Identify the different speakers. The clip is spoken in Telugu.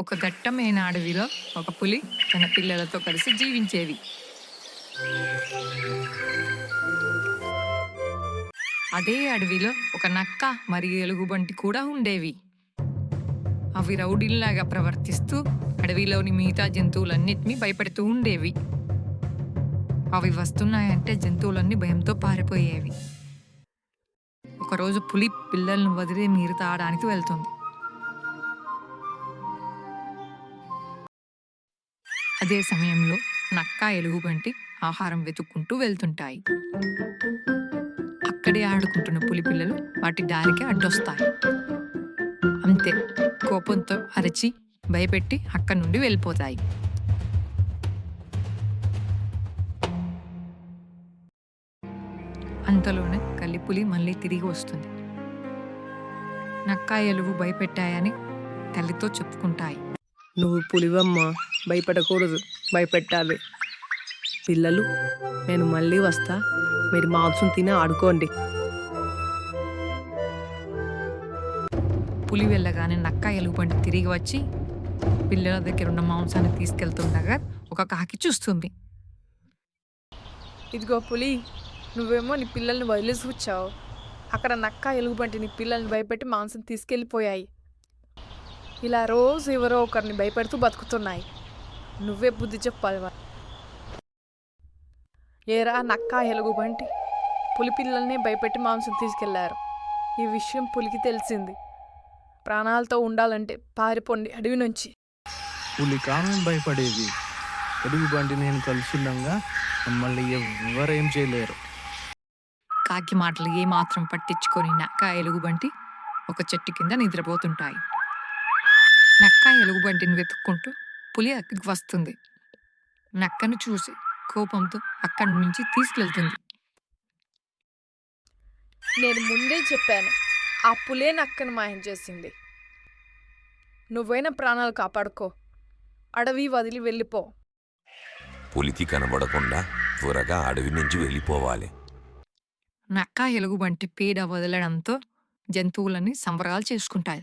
Speaker 1: ఒక దట్టమైన అడవిలో ఒక పులి తన పిల్లలతో కలిసి జీవించేవి. అదే అడవిలో ఒక నక్క మరియు ఎలుగుబంటి కూడా ఉండేవి. అవి రౌడీల్లాగా ప్రవర్తిస్తూ అడవిలోని మిగతా జంతువులన్నిటినీ భయపెడుతూ ఉండేవి. అవి వస్తున్నాయంటే జంతువులన్నీ భయంతో పారిపోయేవి. ఒకరోజు పులి పిల్లలను వదిలి మీరు తాడానికి వెళ్తుంది. అదే సమయంలో నక్క ఎలుగుబంటి ఆహారం వెతుక్కుంటూ వెళ్తుంటాయి. అక్కడే ఆడుకుంటున్న పులి పిల్లలు వాటి దారికి అడ్డొస్తాయి. అంతే కోపంతో అరచి భయపెట్టి అక్కడి నుండి వెళ్ళిపోతాయి. అంతలోనే కలిపులి మళ్ళీ తిరిగి వస్తుంది. నక్కా ఎలుగు భయపెట్టాయని తల్లితో చెప్పుకుంటాయి.
Speaker 2: నువ్వు పులివమ్మ. భయపడకూడదు భయపెట్టాలి. పిల్లలు నేను మళ్ళీ వస్తా. మీరు మాంసం తిని ఆడుకోండి.
Speaker 1: పులి వెళ్ళగానే నక్క ఎలుగుబంటి తిరిగి వచ్చి పిల్లల దగ్గర ఉన్న మాంసాన్ని తీసుకెళ్తుండగా ఒక కాకి చూస్తుంది.
Speaker 3: ఇదిగో పులి నువ్వేమో నీ పిల్లల్ని వదిలేసి వచ్చావు అక్కడ నక్క ఎలుగుబంటి నీ పిల్లల్ని భయపెట్టి మాంసం తీసుకెళ్ళిపోయాయి. ఇలా రోజు ఎవరో ఒకరిని భయపెడుతూ బతుకుతున్నాయి. నువ్వే బుద్ధి చెప్పాలి ఏరా నక్క ఎలుగుబంటి పులి పిల్లల్ని భయపెట్టి మాంసం తీసుకెళ్ళారు. ఈ విషయం పులికి తెలిసింది. ప్రాణాలతో ఉండాలంటే పారిపోండి అడవి నుంచి.
Speaker 4: పులి కామం భయపడేది. ఎడుగు బండి నేను కలుసుండగా మమ్మల్ని ఎవ్వరేం చేయలేరు.
Speaker 1: కాకి మాటలు ఏమాత్రం పట్టించుకొని నక్క ఎలుగుబంటి ఒక చెట్టు కింద నిద్రపోతుంటాయి. నక్క ఎలుగుబంటిని వెతుక్కుంటూ పులి అక్కడికి వస్తుంది. నక్కను చూసి కోపంతో అక్కడి నుంచి తీసుకెళ్తుంది.
Speaker 3: నేను ముందే చెప్పాను ఆ పులే నక్కను మాయం చేసింది. నువ్వైనా ప్రాణాలు కాపాడుకో అడవి వదిలి వెళ్ళిపో.
Speaker 5: పులికి కనబడకుండా త్వరగా అడవి నుంచి వెళ్ళిపోవాలి.
Speaker 1: నక్క ఎలుగుబంటి పీడ వదలడంతో జంతువులని సంబరాలు చేసుకుంటాయి.